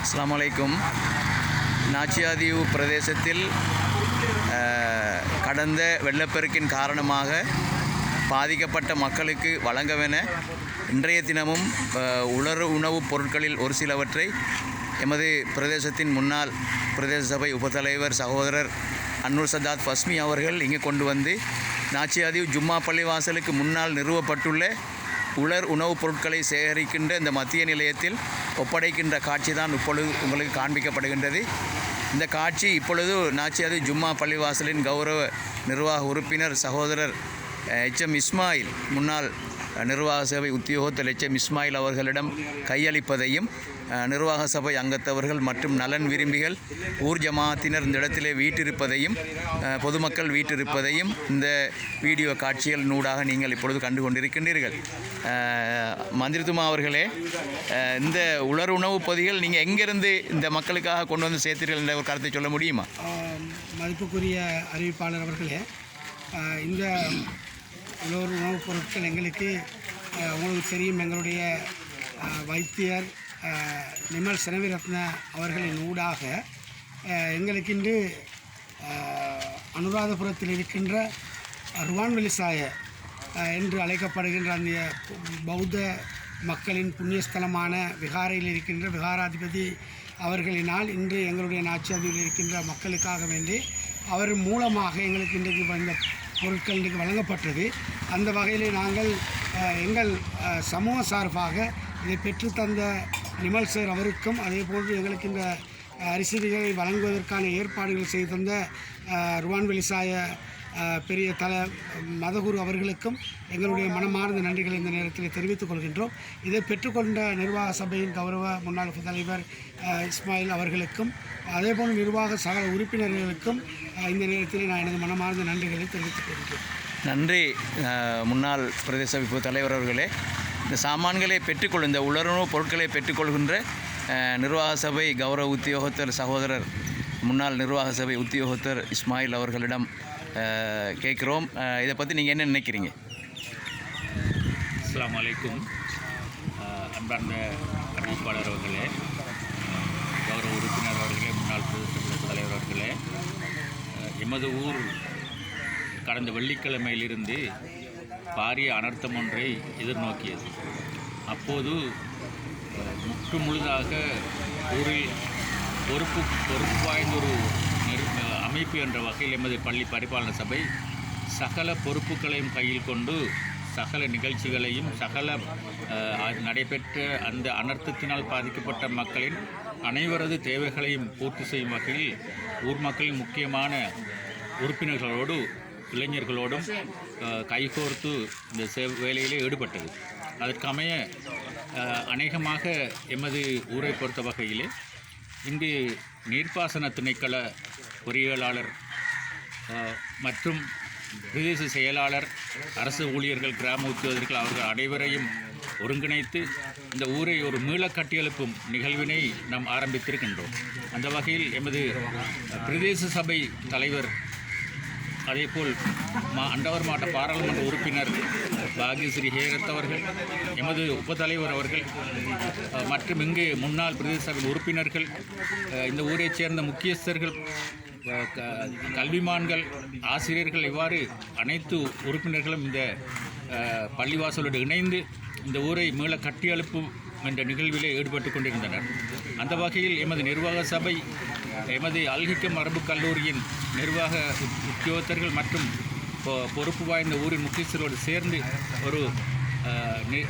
அஸ்ஸலாமு அலைக்கும் நாச்சியாதீவு பிரதேசத்தில் கடந்த வெள்ளப்பெருக்கின் காரணமாக பாதிக்கப்பட்ட மக்களுக்கு வழங்கவென இன்றைய தினமும் உலர் உணவுப் பொருட்களில் ஒரு சிலவற்றை எமது பிரதேசத்தின் முன்னாள் பிரதேச சபை உபத்தலைவர் சகோதரர் அன்னூர் சதாத் ஃபஸ்மி அவர்கள் இங்கே கொண்டு வந்து நாச்சியாதீவு ஜும்மா பள்ளிவாசலுக்கு முன்னால் நிறுவப்பட்டுள்ள உலர் உணவுப் பொருட்களை சேகரிக்கின்ற இந்த மத்திய நிலையத்தில் ஒப்படைக்கின்ற காட்சி தான் இப்பொழுது உங்களுக்கு காண்பிக்கப்படுகின்றது. இந்த காட்சி இப்பொழுது நாச்சியாது ஜும்மா பள்ளிவாசலின் கௌரவ நிர்வாக உறுப்பினர் சகோதரர் எச் எம் இஸ்மாயில் முன்னாள் நிர்வாக சபை உத்தியோகத்தில் எச் எம் இஸ்மாயில் அவர்களிடம் கையளிப்பதையும் நிர்வாக சபை அங்கத்தவர்கள் மற்றும் நலன் விரும்பிகள் ஊர் ஜமாத்தினர் இந்த இடத்திலே வீட்டிருப்பதையும் பொதுமக்கள் வீட்டிருப்பதையும் இந்த வீடியோ காட்சிகள் நூடாக நீங்கள் இப்பொழுது கண்டு கொண்டிருக்கின்றீர்கள் மந்திரித்துமா அவர்களே இந்த உலர் உணவு பொதிகள் நீங்கள் எங்கேருந்து இந்த மக்களுக்காக கொண்டு வந்து சேர்த்தீர்கள் என்ற ஒரு கருத்தை சொல்ல முடியுமா? மதிப்புக்குரிய அறிவிப்பாளர் அவர்களே இந்த உணவு உணவுப் பொருட்கள் எங்களுக்கு உங்களுக்கு தெரியும். எங்களுடைய வைத்தியர் நிமல் செனவிரத்ன அவர்களின் ஊடாக எங்களுக்கு இன்று அனுராதபுரத்தில் இருக்கின்ற ருவான் வெளிசாய என்று அழைக்கப்படுகின்ற அந்த பௌத்த மக்களின் புண்ணியஸ்தலமான விகாரையில் இருக்கின்ற விகாராதிபதி அவர்களினால் இன்று எங்களுடைய நாச்சியாதியில் இருக்கின்ற மக்களுக்காக வேண்டி அவர் மூலமாக எங்களுக்கு இன்றைக்கு வந்த பொருட்கள் இன்றைக்கு வழங்கப்பட்டது அந்த வகையில் நாங்கள் எங்கள் சமூக சார்பாக இதை பெற்றுத்தந்த நிமல் சார் அவருக்கும் அதே போன்று எங்களுக்கு இந்த அரிசிகளை வழங்குவதற்கான ஏற்பாடுகள் செய்து தந்த ருவான் வெளிசாய பெரிய தல மதகுரு அவர்களுக்கும் எங்களுடைய மனமார்ந்த நன்றிகளை இந்த நேரத்தில் தெரிவித்துக் கொள்கின்றோம். இதை பெற்றுக்கொண்ட நிர்வாக சபையின் கௌரவ முன்னாள் தலைவர் இஸ்மாயில் அவர்களுக்கும் அதேபோல் நிர்வாக சக உறுப்பினர்களுக்கும் இந்த நேரத்தில் நான் எனது மனமார்ந்த நன்றிகளை தெரிவித்துக் கொள்கிறேன் நன்றி முன்னாள் பிரதேச சபை தலைவர் அவர்களே. இந்த சாமான்களை பெற்றுக்கொள் இந்த உலருணவு பொருட்களை பெற்றுக்கொள்கின்ற நிர்வாக சபை கௌரவ உத்தியோகத்தர் சகோதரர் முன்னாள் நிர்வாக சபை உத்தியோகத்தர் இஸ்மாயில் அவர்களிடம் கேட்குறோம். இதை பற்றி நீங்கள் என்ன நினைக்கிறீங்க? அஸ்லாம் வலைக்கும் அன்பார்ந்த அறிவிப்பாளர் அவர்களே கௌரவ உறுப்பினர் அவர்களே முன்னாள் பிரதேச தலைவர் அவர்களே எமது ஊர் கடந்த வெள்ளிக்கிழமையிலிருந்து பாரிய அனர்த்தம் ஒன்றை எதிர்நோக்கியது. அப்போது முற்று முழுதாக ஊரில் பொறுப்பு பொறுப்பு வாய்ந்த ஒரு அமைப்பு என்ற வகையில் எமது பள்ளி பரிபாலன சபை சகல பொறுப்புகளையும் கையில் கொண்டு சகல நிகழ்ச்சிகளையும் சகல நடைபெற்ற அந்த அனர்த்தத்தினால் பாதிக்கப்பட்ட மக்களின் அனைவரது தேவைகளையும் பூர்த்தி செய்யும் வகையில் ஊர் மக்களின் முக்கியமான உறுப்பினர்களோடு இளைஞர்களோடும் கைகோர்த்து இந்த சே வேலையிலே ஈடுபட்டது. அதற்கமைய அநேகமாக எமது ஊரை பொறுத்த வகையிலே இங்கு நீர்ப்பாசன திணைக்கள பொறியியலாளர் மற்றும் பிரதேச செயலாளர் அரசு ஊழியர்கள் கிராம உத்தியோகர்கள் அவர்கள் அனைவரையும் ஒருங்கிணைத்து இந்த ஊரை ஒரு மீள கட்டியெழுப்பும் நிகழ்வினை நாம் ஆரம்பித்திருக்கின்றோம். அந்த வகையில் எமது பிரதேச சபை தலைவர் அதேபோல் மா அண்டவர் மாவட்ட பாராளுமன்ற உறுப்பினர் பாக்யஸ்ரீ ஹேரத் அவர்கள் எமது உபத்தலைவர் அவர்கள் மற்றும் இங்கு முன்னாள் பிரதேச உறுப்பினர்கள் இந்த ஊரைச் சேர்ந்த முக்கியஸ்தர்கள் க- கல்விமான்கள் ஆசிரியர்கள் இவ்வாறு அனைத்து உறுப்பினர்களும் இந்த பள்ளிவாசலோடு இணைந்து இந்த ஊரை மீள கட்டியெழுப்பும் என்ற நிகழ்விலே ஈடுபட்டு கொண்டிருந்தனர். அந்த வகையில் எமது நிர்வாக சபை எமது அல்கிக்க மரபுக் கல்லூரியின் நிர்வாக உத்தியோகத்தர்கள் மற்றும் பொ- பொறுப்பு வாய்ந்த ஊரின் முக்கியஸ்தரோடு சேர்ந்து ஒரு நி-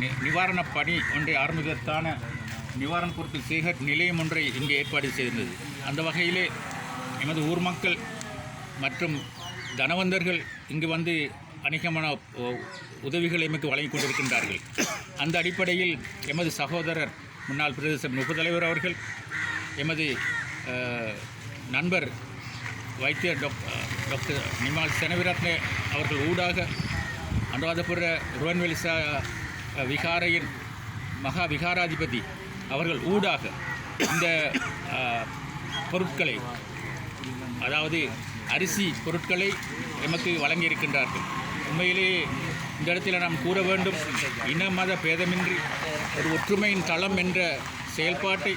நி- நிவாரணப் பணி ஒன்றை ஆரம்பிப்பதற்கான நிவாரணப் பொருட்கள் சேகர் நிலையம் ஒன்றை இங்கே ஏற்பாடு செய்திருந்தது. அந்த வகையிலே எமது ஊர் மக்கள் மற்றும் தனவந்தர்கள் இங்கு வந்து அநேகமான உதவிகளை எமக்கு வழங்கி கொண்டிருக்கின்றார்கள். அந்த அடிப்படையில் எமது சகோதரர் முன்னாள் பிரதேச உபத்தலைவர் அவர்கள் எமது நண்பர் வைத்தியர் டாக் டாக்டர் நிமால் செனவிரத்ன அவர்கள் ஊடாக அனுராதபுர ருவன்வெளி ச விகாரையின் மகா விகாராதிபதி அவர்கள் ஊடாக இந்த பொருட்களை அதாவது அரிசி பொருட்களை எமக்கு வழங்கியிருக்கின்றார்கள். உண்மையிலே இந்த இடத்தில் நாம் கூற வேண்டும் இன மத பேதமின்றி ஒரு ஒற்றுமையின் தளம் என்ற செயல்பாட்டை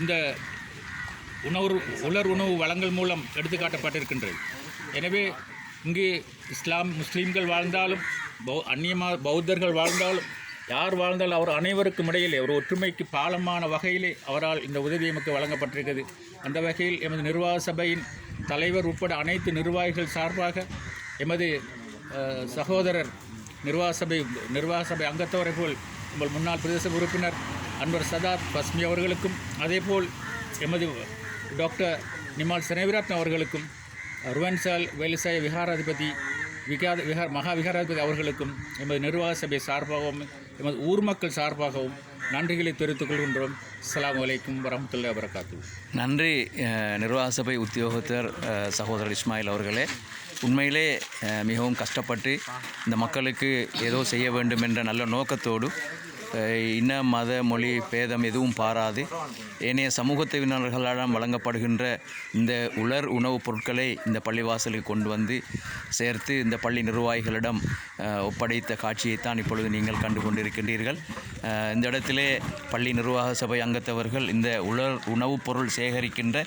இந்த உணவு உலர் உணவு வளங்கள் மூலம் எடுத்துக்காட்டப்பட்டிருக்கின்றது. எனவே இங்கு இஸ்லாம் முஸ்லீம்கள் வாழ்ந்தாலும் பௌ அந்நியமா பௌத்தர்கள் வாழ்ந்தாலும் யார் வாழ்ந்தாலும் அவர் அனைவருக்கும் இடையிலே ஒரு ஒற்றுமைக்கு பாலமான வகையிலே அவரால் இந்த உதவி எமக்கு வழங்கப்பட்டிருக்கிறது. அந்த வகையில் எமது நிர்வாக சபையின் தலைவர் உட்பட அனைத்து நிர்வாகிகள் சார்பாக எமது சகோதரர் நிர்வாக சபை நிர்வாக சபை அங்கத்தவரை போல் உங்கள் முன்னாள் பிரதேச உறுப்பினர் அன்பர் சதாத் பஸ்மி அவர்களுக்கும் அதேபோல் எமது டாக்டர் நிமால் செனவிரத்ன அவர்களுக்கும் ருவன்சால் வேலுசாய விகாராதிபதி விகாத விகார் மகா விகாராதிபதி அவர்களுக்கும் எமது நிர்வாக சபை சார்பாகவும் எமது ஊர் மக்கள் சார்பாகவும் நன்றிகளை தெரிவித்துக் கொள்கின்றோம். அஸ்லாம் வலைக்கும் வரமத்துல்லா வரகாத்து நன்றி நிர்வாக சபை உத்தியோகத்தர் சகோதரர் இஸ்மாயில் அவர்களே. உண்மையிலே மிகவும் கஷ்டப்பட்டு இந்த மக்களுக்கு ஏதோ செய்ய வேண்டும் என்ற நல்ல நோக்கத்தோடு இன மத மொழி பேதம் எதுவும் பாராது. ஏனைய சமூகத்தினர்களால் வழங்கப்படுகின்ற இந்த உலர் உணவுப் பொருட்களை இந்த பள்ளிவாசலுக்கு கொண்டு வந்து சேர்த்து இந்த பள்ளி நிர்வாகிகளிடம் ஒப்படைத்த காட்சியைத்தான் இப்பொழுது நீங்கள் கண்டு கொண்டிருக்கின்றீர்கள். இந்த இடத்திலே பள்ளி நிர்வாக சபை அங்கத்தவர்கள் இந்த உலர் உணவுப் பொருள் சேகரிக்கின்ற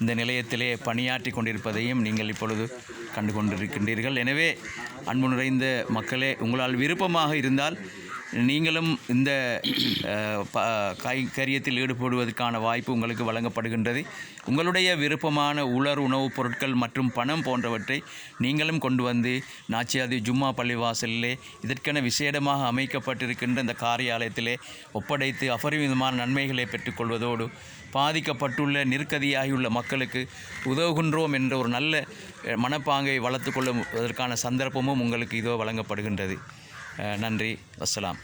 இந்த நிலையத்திலே பணியாற்றி கொண்டிருப்பதையும் நீங்கள் இப்பொழுது கண்டு கொண்டிருக்கின்றீர்கள். எனவே அன்பு நிறைந்த மக்களே உங்களால் விருப்பமாக இருந்தால் நீங்களும் இந்த அஹ், ப கை கரியத்தில் ஈடுபடுவதற்கான வாய்ப்பு உங்களுக்கு வழங்கப்படுகின்றது. உங்களுடைய விருப்பமான உலர் உணவுப் பொருட்கள் மற்றும் பணம் போன்றவற்றை நீங்களும் கொண்டு வந்து நாச்சியாதி ஜும்மா பள்ளிவாசலிலே இதற்கென விசேடமாக அமைக்கப்பட்டிருக்கின்ற இந்த காரியாலயத்திலே ஒப்படைத்து அபரிமிதமான நன்மைகளை பெற்றுக்கொள்வதோடு பாதிக்கப்பட்டுள்ள நெருக்கதியாகியுள்ள மக்களுக்கு உதவுகின்றோம் என்ற ஒரு நல்ல மனப்பாங்கை வளர்த்து கொள்ளுவதற்கான சந்தர்ப்பமும் உங்களுக்கு இதோ வழங்கப்படுகின்றது. நன்றி வஸ்ஸலாம்